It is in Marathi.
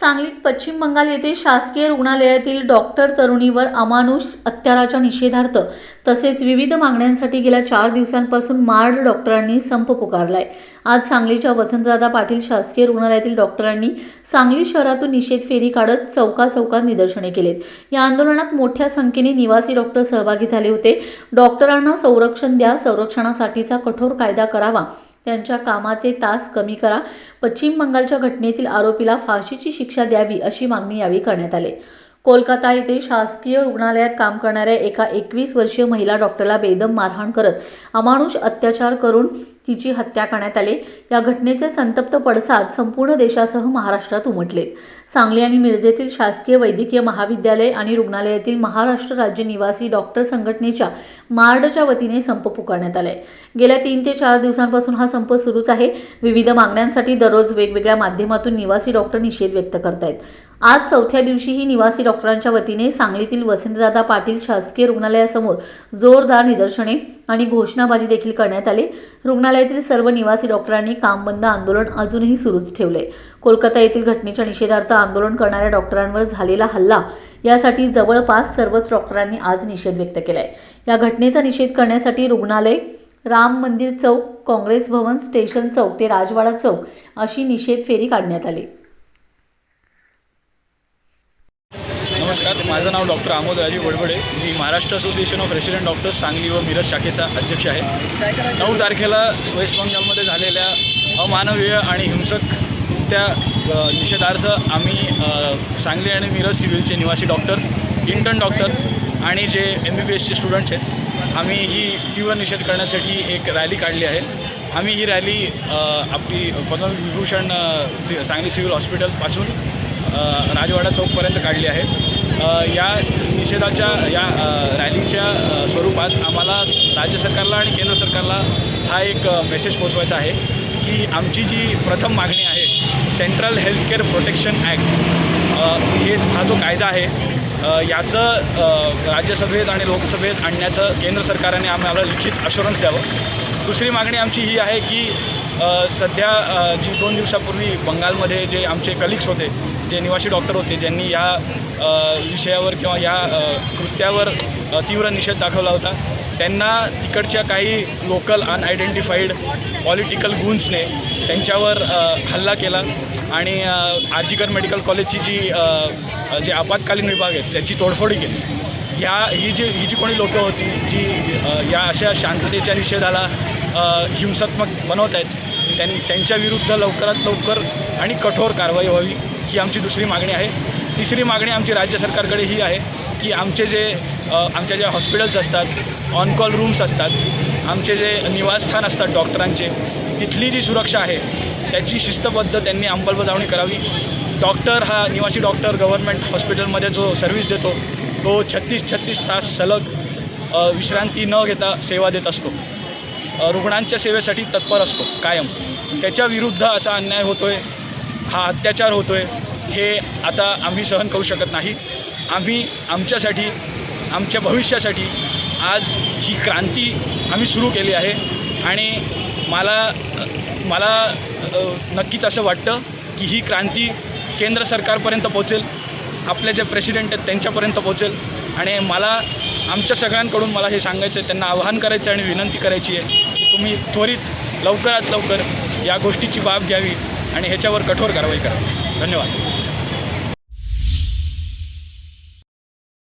सांगलीत पश्चिम बंगाल येथे शासकीय रुग्णालयातील डॉक्टर तरुणीवर अमानुष अत्याराच्या निषेधार्थ तसेच विविध मागण्यांसाठी गेल्या चार दिवसांपासून मार्ड डॉक्टरांनी संप पुकारलाय. आज सांगलीच्या वसंतदादा पाटील शासकीय रुग्णालयातील डॉक्टरांनी सांगली शहरातून निषेध फेरी काढत चौका चौकात निदर्शने केलेत. या आंदोलनात मोठ्या संख्येने निवासी डॉक्टर सहभागी झाले होते. डॉक्टरांना संरक्षण द्या संरक्षणासाठीचा कठोर कायदा करावा त्यांच्या कामाचे तास कमी करा. पश्चिम बंगालच्या घटनेतील आरोपीला फाशीची शिक्षा द्यावी अशी मागणी यावेळी करण्यात आली. कोलकाता येथे शासकीय रुग्णालयात काम करणाऱ्या एका एकवीस वर्षीय महिला डॉक्टरला बेदम मारहाण करत अमानुष अत्याचार करून तिची हत्या करण्यात आली. या घटनेचे संतप्त पडसाद संपूर्ण देशासह महाराष्ट्रात उमटलेत सांगली आणि मिरजेतील शासकीय वैद्यकीय महाविद्यालय आणि रुग्णालयातील महाराष्ट्र राज्य निवासी डॉक्टर संघटनेच्या मार्डच्या वतीने संप पुकारण्यात आलाय. गेल्या तीन ते चार दिवसांपासून हा संप सुरूच आहे. विविध मागण्यांसाठी दररोज वेगवेगळ्या माध्यमातून निवासी डॉक्टर निषेध व्यक्त करतायत. आज चौथ्या दिवशीही निवासी डॉक्टरांच्या वतीने सांगलीतील वसंतदादा पाटील शासकीय रुग्णालयासमोर जोरदार निदर्शने आणि घोषणाबाजी देखील करण्यात आली. रुग्णालयातील सर्व निवासी डॉक्टरांनी काम बंद आंदोलन अजूनही सुरूच ठेवले. कोलकाता येथील घटनेच्या निषेधार्थ आंदोलन करणाऱ्या डॉक्टरांवर झालेला हल्ला यासाठी जवळपास सर्वच डॉक्टरांनी आज निषेध व्यक्त केलाय. या घटनेचा निषेध करण्यासाठी रुग्णालय राम मंदिर चौक काँग्रेस भवन स्टेशन चौक ते राजवाडा चौक अशी निषेध फेरी काढण्यात आली. नमस्कार माझं नाव doctor Amod Rajeev Wadwade me Maharashtra association of resident doctors Sangli व मिरज शाखेचा अध्यक्ष आहे. नऊ तारखेला वेस्ट बंगालमध्ये झालेल्या अमानवीय आणि हिंसक त्या निषेधार्थ आम्ही सांगली आणि मिरज सिव्हिलचे निवासी डॉक्टर इंटर्न डॉक्टर आणि जे एम बी बी एसचे स्टुडंट्स आहेत आम्ही ही तीव्र निषेध करण्यासाठी एक रॅली काढली आहे. आम्ही ही रॅली आपली पद्मविभूषण सि सांगली सिव्हिल हॉस्पिटलपासून राजवाडा चौकपर्यंत काढली आहे. या निषेधाच्या या रॅलीच्या स्वरूपात आम्हाला राज्य सरकारला आणि केंद्र सरकारला हा एक मेसेज पोचवायचा आहे की आमची जी प्रथम मागणी आहे सेंट्रल हेल्थकेअर प्रोटेक्शन ॲक्ट हे हा जो कायदा आहे याचं राज्यसभेत आणि लोकसभेत आणण्याचं केंद्र सरकारने आम्हाला लिखित अशुरन्स द्यावं. दुसरी मागणी आमची ही आहे की सध्या जी दोन दिवसापूर्वी बंगालमध्ये जे आमचे कलिग्स होते जे निवासी डॉक्टर होते ज्यांनी या विषयावर किंवा या कृत्यावर तीव्र निषेध दाखवला होता त्यांना तिकडच्या काही लोकल अनआयडेंटिफाईड पॉलिटिकल गुन्सने त्यांच्यावर हल्ला केला. आणि आजीकर मेडिकल कॉलेजची जी जे आपत्कालीन विभाग आहेत त्याची तोडफोडी केली. या ही जी ही जी कोणी लोकं होती जी या अशा शांततेच्या निषेधाला हिंसात्मक बनवत आहेत त्यां त्यांच्या विरुद्ध लवकरात लवकर आणि कठोर कारवाई व्हावी ही आमची दुसरी मागणी आहे. तिसरी मागणी आमची राज्य सरकारकडे ही आहे. की आमचे जे आमच्या ज्या हॉस्पिटल्स असतात ऑन कॉल रूम्स असतात आमचे जे निवासस्थान असतात डॉक्टरांचे तिथली जी सुरक्षा आहे त्याची शिस्तबद्ध त्यांनी अंमलबजावणी करावी. डॉक्टर हा निवासी डॉक्टर गव्हर्मेंट हॉस्पिटलमध्ये जो सर्व्हिस देतो तो छत्तीस छत्तीस तास सलग विश्रांती न घेता सेवा देत असतो. रुग्णांच्या सेवेसाठी तत्पर असतो कायम. त्याच्या विरुद्ध असा अन्याय होतो आहे हा अत्याचार होतो आहे हे आता आम्ही सहन करू शकत नाही. आम्ही आमच्यासाठी आमच्या भविष्यासाठी आज ही क्रांती आम्ही सुरू केली आहे. आणि मला मला नक्कीच असं वाटतं की ही क्रांती केंद्र सरकारपर्यंत पोहोचेल आपले जे प्रेसिडेंट आहेत त्यांच्यापर्यंत पोहोचेल. आणि मला आमच्या सगळ्यांकडून मला हे सांगायचं आहे त्यांना आवाहन करायचं आहे आणि विनंती करायची आहे की तुम्ही त्वरित लवकरात लवकर या गोष्टीची बाब घ्यावी आणि ह्याच्यावर कठोर कारवाई करा. धन्यवाद.